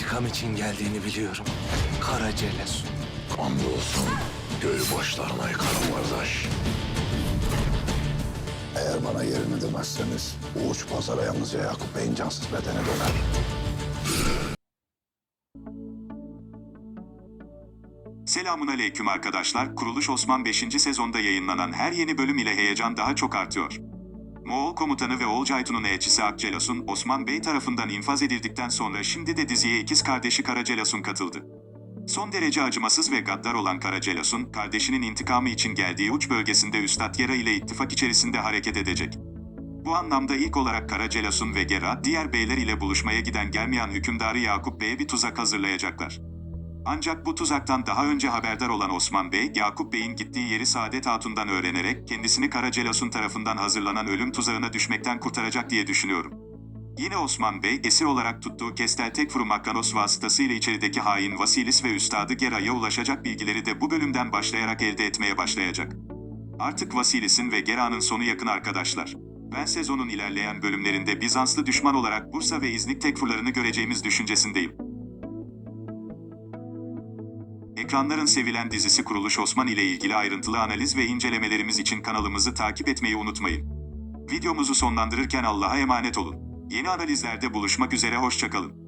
İntikam için geldiğini biliyorum. Kara Celesun. Andolsun göğü başlarına yıkarım kardeş. Eğer bana yerini demezseniz bu uç pazara yalnızca Yakup Bey'in cansız bedene döner. Selamun aleyküm arkadaşlar. Kuruluş Osman 5. sezonda yayınlanan her yeni bölüm ile heyecan daha çok artıyor. Moğol komutanı ve Olcaytun'un elçisi Akcelas'un Osman Bey tarafından infaz edildikten sonra şimdi de diziye ikiz kardeşi Karacelas'un katıldı. Son derece acımasız ve gaddar olan Karacelas'un, kardeşinin intikamı için geldiği uç bölgesinde Üstad Gera ile ittifak içerisinde hareket edecek. Bu anlamda ilk olarak Karacelas'un ve Gera, diğer beyler ile buluşmaya giden Germiyan hükümdarı Yakup Bey'e bir tuzak hazırlayacaklar. Ancak bu tuzaktan daha önce haberdar olan Osman Bey, Yakup Bey'in gittiği yeri Saadet Hatun'dan öğrenerek kendisini Karacelas'un tarafından hazırlanan ölüm tuzağına düşmekten kurtaracak diye düşünüyorum. Yine Osman Bey, esir olarak tuttuğu Kestel Tekfur Makkanos vasıtasıyla içerideki hain Vasilis ve Üstadı Gera'ya ulaşacak bilgileri de bu bölümden başlayarak elde etmeye başlayacak. Artık Vasilis'in ve Gera'nın sonu yakın arkadaşlar. Ben sezonun ilerleyen bölümlerinde Bizanslı düşman olarak Bursa ve İznik Tekfurlarını göreceğimiz düşüncesindeyim. Ekranların sevilen dizisi Kuruluş Osman ile ilgili ayrıntılı analiz ve incelemelerimiz için kanalımızı takip etmeyi unutmayın. Videomuzu sonlandırırken Allah'a emanet olun. Yeni analizlerde buluşmak üzere hoşçakalın.